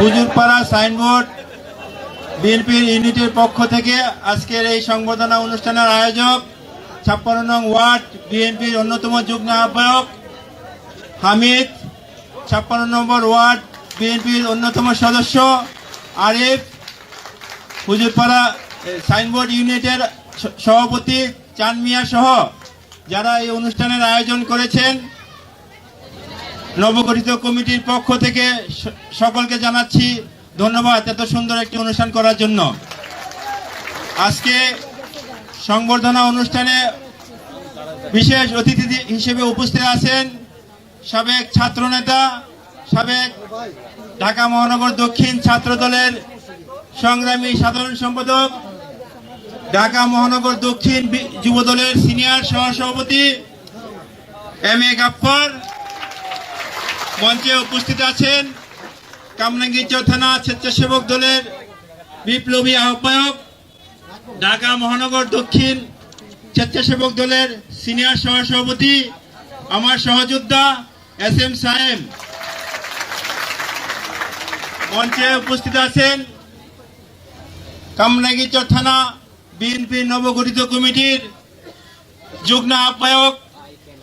হুজুরপাড়া signboard বিএনপির ইউনিটের পক্ষ থেকে আজকের এই সংবর্ধনা অনুষ্ঠানের আয়োজক ছাপ্পান্ন নং ওয়ার্ড বিএনপির অন্যতম যুগ্ম আহ্বায়ক হামিদ, ছাপ্পান্ন নম্বর ওয়ার্ড বিএনপির অন্যতম সদস্য আরিফ, হুজুরপাড়া সাইনবোর্ড ইউনিটের সভাপতি চান মিয়া সহ যারা এই অনুষ্ঠানের আয়োজন করেছেন। নবগঠিত কমিটির পক্ষ থেকে সকলকে জানাচ্ছি ধন্যবাদ এত সুন্দর একটি অনুষ্ঠান করার জন্য। আজকে সংবর্ধনা অনুষ্ঠানে বিশেষ অতিথি হিসেবে উপস্থিত আছেন সাবেক ছাত্রনেতা, সাবেক ঢাকা মহানগর দক্ষিণ ছাত্র দলের সংগ্রামী সাধারণ সম্পাদক, ঢাকা মহানগর দক্ষিণ যুব দলের সিনিয়র সহসভাপতি এম এ গাফফর মঞ্চে উপস্থিত আছেন কামরাঙ্গীরচর থানা স্বেচ্ছাসেবক দলের বিপ্লবী আহ্বায়ক ঢাকা মহানগর দক্ষিণ স্বেচ্ছাসেবক দলের সিনিয়র সহসভাপতি, আমার সহযোদ্ধা এস এম সাহেব। মঞ্চে উপস্থিত আছেন কামরাঙ্গীরচর থানা বিএনপির নবগঠিত কমিটির যুগ্ম আহ্বায়ক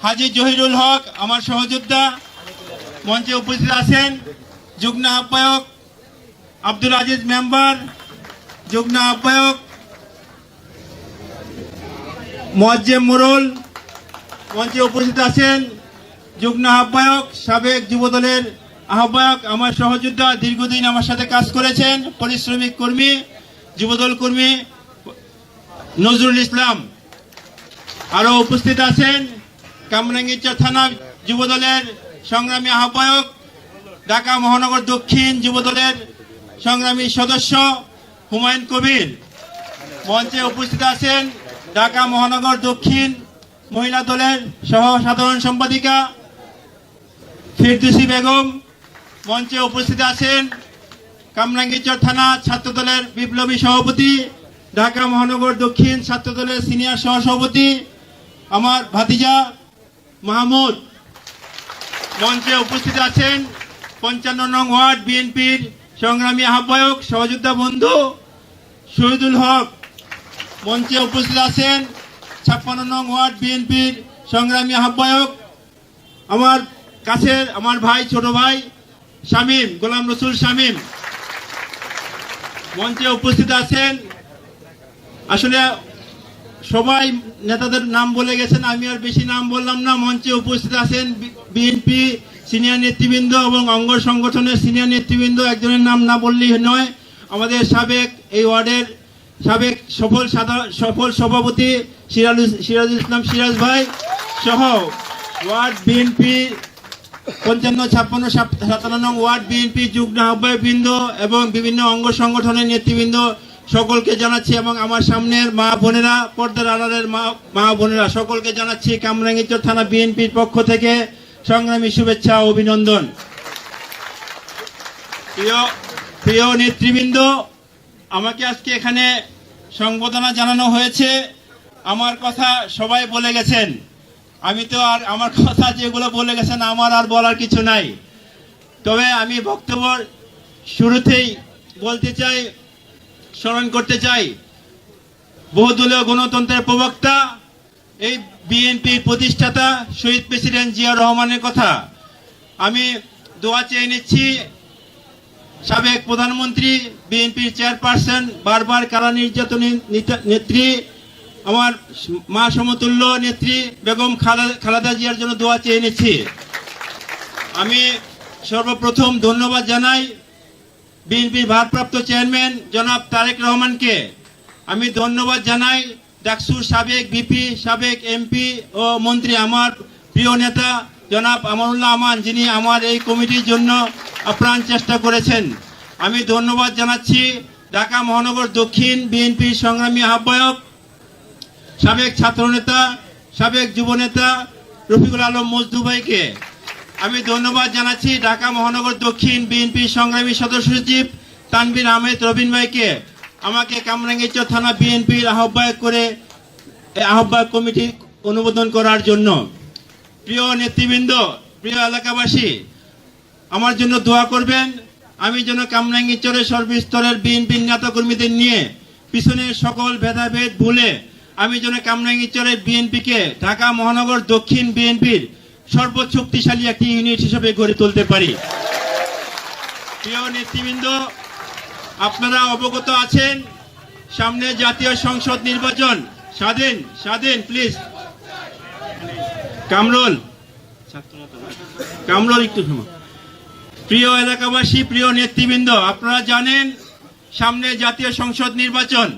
হাজি জহিরুল হক, আমার সহযোদ্ধা মঞ্চে উপস্থিত আছেন যুগ্ম আহ্বায়ক আব্দুল আজিজ মেম্বার, যুগ্ম আহ্বায়ক মোয়াজ্জেম মোরল, মঞ্চে উপস্থিত আছেন যুগ্ম আহ্বায়ক, সাবেক যুবদলের আহ্বায়ক, আমার সহযোদ্ধা দীর্ঘদিন আমার সাথে কাজ করেছেন পরিশ্রমিক কর্মী, যুবদল কর্মী নজরুল ইসলাম। আরও উপস্থিত আছেন কামরাঙ্গীরচর থানা যুবদলের সংগ্রামী আহ্বায়ক, ঢাকা মহানগর দক্ষিণ যুবদলের সংগ্রামী সদস্য হুমায়ুন কবির। মঞ্চে উপস্থিত আছেন ঢাকা মহানগর দক্ষিণ মহিলা দলের সহ সাধারণ সম্পাদিকা ফিরদুসি বেগম। মঞ্চে উপস্থিত আছেন কামরাঙ্গীরচর থানা ছাত্র দলের বিপ্লবী সভাপতি, ঢাকা মহানগর দক্ষিণ ছাত্র দলের সিনিয়র সহসভাপতি, আমার ভাতিজা মাহমুদ। মঞ্চে উপস্থিত আছেন পঞ্চান্ন নং ওয়ার্ড বিএনপির সংগ্রামী আহ্বায়ক, সহযোদ্ধা বন্ধু শহীদুল হক। মঞ্চে উপস্থিত আছেন ছাপ্পান্ন নং ওয়ার্ড বিএনপির সংগ্রামী আহ্বায়ক, আমার কাছের আমার ভাই, ছোট ভাই শামীম, গোলাম রসুল শামীম। মঞ্চে উপস্থিত আছেন, আসলে সবাই নেতাদের নাম বলে গেছেন, আমি আর বেশি নাম বললাম না। মঞ্চে উপস্থিত আছেন বিএনপি সিনিয়র নেতৃবৃন্দ এবং অঙ্গ সংগঠনের সিনিয়র নেতৃবৃন্দ। একজনের নাম না বললেই নয়, আমাদের সাবেক এই ওয়ার্ডের সাবেক সফল সফল সভাপতি সিরাজুল সিরাজুল ইসলাম সিরাজ ভাই সহ ওয়ার্ড বিএনপি পঞ্চান্ন, ছাপ্পান্ন, সাত- সাতান্ন ওয়ার্ড বিএনপি যুগ্ম আহ্বায়ক বৃন্দ এবং বিভিন্ন অঙ্গ সংগঠনের নেতৃবৃন্দ সকলকে জানাচ্ছি এবং আমার সামনের মা বোনেরা, পর্দার আড়ালের মা মা বোনেরা, সকলকে জানাচ্ছি কামরাঙ্গীরচর থানা বিএনপির পক্ষ থেকে সংগ্রামী শুভেচ্ছা অভিনন্দন। প্রিয় প্রিয় নেতৃবৃন্দ, আমাকে আজকে এখানে সংবর্ধনা জানানো হয়েছে। আমার কথা সবাই বলে গেছেন। আমি তো আর আমার কথা যেগুলো বলে গেছেন, আমার আর বলার কিছু নাই। তবে আমি বক্তব্য শুরুতেই বলতে চাই স্মরণ করতে চাই। বহুদলীয় গণতন্ত্রের প্রবক্তা, এই বিএনপির প্রতিষ্ঠাতা শহীদ প্রেসিডেন্ট জিয়া রহমানের কথা আমি দোয়া চেয়ে নিচ্ছি। সাবেক প্রধানমন্ত্রী, বিএনপির চেয়ারপারসন, বারবার কারা নির্যাতনের নেতা- নেত্রী, আমার মা সমতুল্য নেত্রী বেগম খালা- খালেদা জিয়ার জন্য দোয়া চেয়ে নিচ্ছি। আমি সর্বপ্রথম ধন্যবাদ জানাই বিএনপির ভারপ্রাপ্ত চেয়ারম্যান জনাব তারেক রহমানকে আমি ধন্যবাদ জানাই ডাকসুর সাবেক বিপি সাবেক এমপি ও মন্ত্রী আমার প্রিয় নেতা জনাব আমানুল্লাহ আমান, যিনি আমার এই কমিটির জন্য আপ্রাণ চেষ্টা করেছেন। আমি ধন্যবাদ জানাচ্ছি ঢাকা মহানগর দক্ষিণ বিএনপির সংগ্রামী আহ্বায়ক, সাবেক ছাত্রনেতা, সাবেক যুবনেতা রফিকুল আলম মজদু ভাইকে। আমি ধন্যবাদ জানাচ্ছি ঢাকা মহানগর দক্ষিণ বিএনপি সংগ্রামী সদস্য সচিব তানবির আহমেদ রবিন ভাইকে। আমাকে কামরাঙ্গীরচর থানা বিএনপির আহ্বায়ক করে আহ্বায়ক কমিটি অনুমোদন করার জন্য। প্রিয় নেতৃবৃন্দ, প্রিয় এলাকাবাসী, আমার জন্য দোয়া করবেন। আমি যেন কামরাঙ্গীচরের সর্বস্তরের বিএনপি নেতা কর্মীদের নিয়ে পিছনের সকল ভেদাভেদ ভুলে আমি যেন কামরাঙ্গীচরের বিএনপিকে ঢাকা মহানগর দক্ষিণ বিএনপির সর্বোচ্চ শক্তিশালী একটি ইউনিট হিসেবে গড়ে তুলতে পারি। প্রিয় নেতৃবৃন্দ, আপনারা অবগত আছেন, সামনে জাতীয় সংসদ নির্বাচন। স্বাধীন স্বাধীন প্লিজ কামরুল। কামরুল একটু প্রিয় এলাকাবাসী, প্রিয় নেতৃবৃন্দ, আপনারা জানেন, সামনে জাতীয় সংসদ নির্বাচন।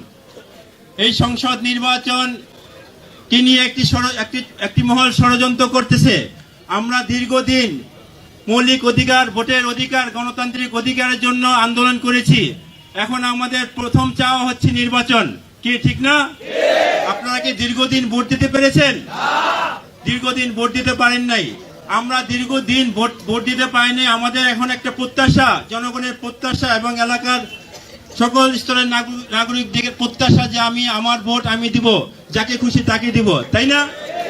এই সংসদ নির্বাচন কি নিয়ে একটি একটি একটি মহল ষড়যন্ত্র করতেছে? আমরা দীর্ঘদিন মৌলিক অধিকার, ভোটের অধিকার, গণতান্ত্রিক অধিকারের জন্য আন্দোলন করেছি। এখন আমাদের প্রথম চাওয়া হচ্ছে নির্বাচন। কি, ঠিক না? আপনারা কি দীর্ঘদিন ভোট দিতে পেরেছেন? দীর্ঘদিন ভোট দিতে পারেন নাই। আমরা দীর্ঘদিন ভোট ভোট দিতে পারিনি আমাদের এখন একটা প্রত্যাশা, জনগণের প্রত্যাশা এবং এলাকার সকল স্তরের নাগরিক- নাগরিকদের প্রত্যাশা যে আমি আমার ভোট আমি দিব, যাকে খুশি তাকে দিব, তাই না?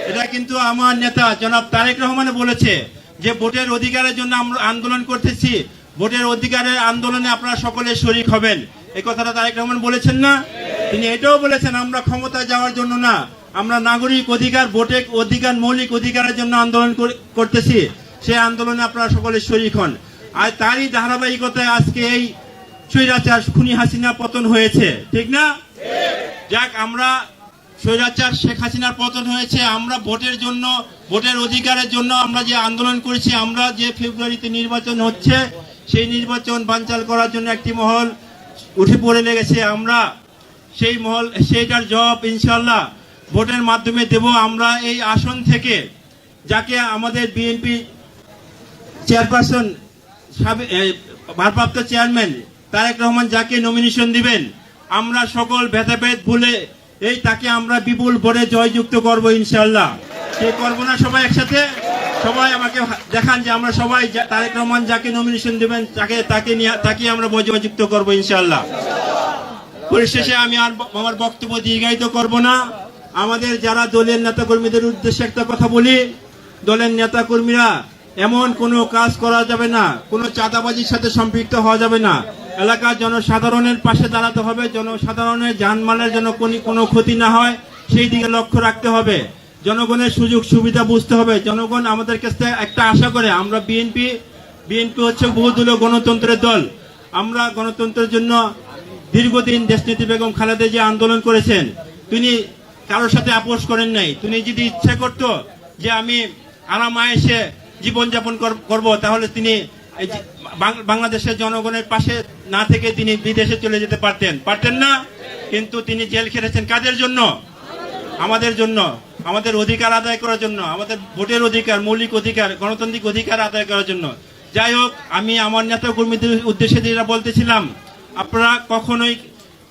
এটা কিন্তু আমার নেতা জনাব তারেক রহমান বলেছে যে ভোটের অধিকারের জন্য আমরা আন্দোলন করতেছি। ভোটের অধিকারের আন্দোলনে আপনারা সকলে শরিক হবেন। এই কথাটা তারেক রহমান বলেছেন না? তিনি এটাও বলেছেন আমরা ক্ষমতা যাওয়ার জন্য না। আমরা নাগরিক অধিকার ভোটের অধিকার মৌলিক অধিকারের জন্য আন্দোলন করতেছি। সেই আন্দোলনে আপনারা সকলে শরিক হন। আর তারই ধারাবাহিকতায় আজকে এই স্বৈরাচার খুনি হাসিনা পতন হয়েছে। ঠিক না? যাক আমরা স্বৈরাচার শেখ হাসিনার পতন হয়েছে, আমরা ভোটের জন্য, ভোটের অধিকারের জন্য আমরা যে আন্দোলন করেছি, আমরা যে ফেব্রুয়ারিতে নির্বাচন হচ্ছে, সেই নির্বাচন বানচাল করার জন্য একটি মহল উঠে পড়ে লেগেছে। আমরা সেই মহল, সেইটার জবাব ইনশাল্লাহ ভোটের মাধ্যমে দেব। আমরা এই আসন থেকে যাকে আমাদের বিএনপি চেয়ারপারসন ভারপ্রাপ্ত চেয়ারম্যান তারেক রহমান যাকে নমিনেশন দিবেন, আমরা সকল ভেদাভেদ ভুলে এই তাকে আমরা বিপুল ভোটে জয়যুক্ত করব ইনশাল্লাহ সে করব না সবাই একসাথে? সবাই আমাকে দেখান যে আমরা সবাই তারেক রহমান যাকে নমিনেশন দেবেন, তাকে তাকে নিয়ে, তাকে আমরা জয়যুক্ত করব ইনশাল্লাহ পরিশেষে আমি আর আমার বক্তব্য দীর্ঘায়িত করব না। আমাদের যারা দলের নেতাকর্মীদের উদ্দেশ্যে একটা কথা বলি, দলের নেতাকর্মীরা এমন কোনো কাজ করা যাবে না, কোনো চাঁদাবাজির সাথে সম্পৃক্ত হওয়া যাবে না। এলাকার জনসাধারণের পাশে দাঁড়াতে হবে, জনসাধারণের জানমালের যেন কোনো- কোনো ক্ষতি না হয়, সেই দিকে লক্ষ্য রাখতে হবে। জনগণের সুযোগ সুবিধা বুঝতে হবে। জনগণ আমাদের কাছে একটা আশা করে, আমরা বিএনপি বিএনপি হচ্ছে বহুদলীয় গণতন্ত্রের দল। আমরা গণতন্ত্রের জন্য দীর্ঘদিন দেশনেত্রী বেগম খালেদা যে আন্দোলন করেছেন। তিনি কারোর সাথে আপোষ করেন নাই। তিনি যদি ইচ্ছা করত যে আমি আরাম আয়েসে জীবনযাপন কর- করব, তাহলে তিনি বাংলাদেশের জনগণের পাশে না থেকে তিনি বিদেশে চলে যেতে পারতেন। পারতেন না, কিন্তু তিনি জেল খেটেছেন কাদের জন্য? আমাদের জন্য, আমাদের অধিকার আদায় করার জন্য, আমাদের ভোটের অধিকার, মৌলিক অধিকার, গণতান্ত্রিক অধিকার আদায় করার জন্য। যাই হোক, আমি আমার নেতা কর্মীদের উদ্দেশ্যে যেটা বলতেছিলাম, আপনারা কখনোই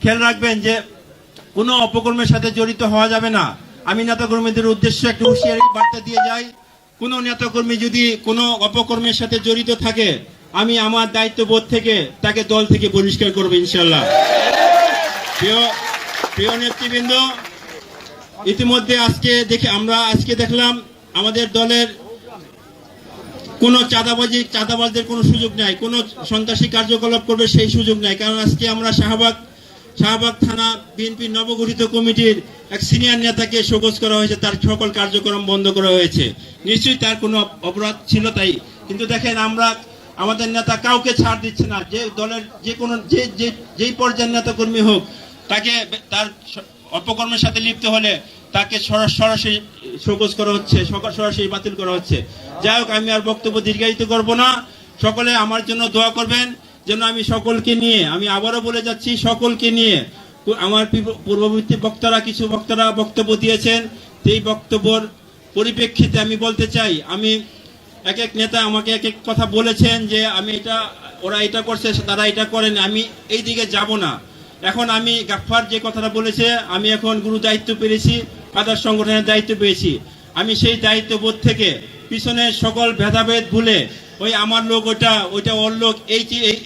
খেয়াল রাখবেন যে কোনো অপকর্মের সাথে জড়িত হওয়া যাবে না। আমি নেতা কর্মীদের উদ্দেশ্যে একটু হুঁশিয়ারি বার্তা দিয়ে যাই। কোনো নেতাকর্মী যদি কোনো অপকর্মের সাথে জড়িত থাকে আমি আমার দায়িত্ববোধ থেকে তাকে দল থেকে বহিষ্কার করব ইনশাল্লাহ প্রিয় প্রিয় নেতৃবৃন্দ, ইতিমধ্যে আজকে দেখে, আমরা আজকে দেখলাম আমাদের দলের কোনো চাঁদাবাজি, চাঁদাবাজদের কোনো সুযোগ নাই, কোনো সন্ত্রাসী কার্যকলাপ করবে সেই সুযোগ নাই। কারণ আজকে আমরা শাহবাগ শাহবাগ থানা বিএনপি নবগঠিত কমিটির এক সিনিয়র নেতাকে শোকজ করা হয়েছে, তার সকল কার্যক্রম বন্ধ করা হয়েছে। নিশ্চয়ই তার কোনো অপরাধ ছিল তাই। কিন্তু দেখেন, আমরা আমাদের নেতা কাউকে ছাড় দিচ্ছে না। যে দলের যে কোনো যে যে যেই পর্যায়ের নেতা কর্মী হোক, তাকে তার অপকর্মের সাথে লিপ্ত হলে তাকে সরা- সরাসরি শোকজ করা হচ্ছে সরাসরি বাতিল করা হচ্ছে। যাই হোক, আমি আর বক্তব্য দীর্ঘায়িত করব না। সকলে আমার জন্য দোয়া করবেন যেন আমি সকলকে নিয়ে আমি আবারও বলে যাচ্ছি, সকলকে নিয়ে আমার পূর্ববর্তী বক্তারা, কিছু বক্তারা বক্তব্য দিয়েছেন। সেই বক্তব্যর পরিপ্রেক্ষিতে আমি বলতে চাই, আমি এক এক নেতা আমাকে এক এক কথা বলেছেন যে আমি এটা, ওরা এটা করছে, তারা এটা করেন, আমি এই দিকে যাব না। এখন আমি গাফফার যে কথাটা বলেছে, আমি এখন গুরু দায়িত্ব পেয়েছি, আদার সংগঠনের দায়িত্ব পেয়েছি। আমি সেই দায়িত্ববোধ থেকে পিছনের সকল ভেদাভেদ ভুলে ওই আমার লোক, ওইটা ওইটা ওর লোক, এই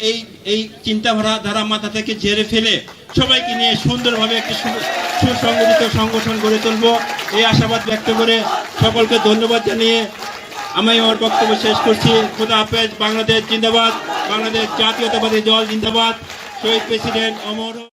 এই এই চিন্তাধারা ধারা মাথা থেকে ঝেড়ে ফেলে সবাইকে নিয়ে সুন্দরভাবে একটি সুসংগঠিত সংগঠন গড়ে তুলবো। এই আশাবাদ ব্যক্ত করে সকলকে ধন্যবাদ জানিয়ে আমি আমার বক্তব্য শেষ করছি। খোদা হাফেজ, বাংলাদেশ জিন্দাবাদ, বাংলাদেশ জাতীয়তাবাদী দল জিন্দাবাদ, শহীদ প্রেসিডেন্ট অমর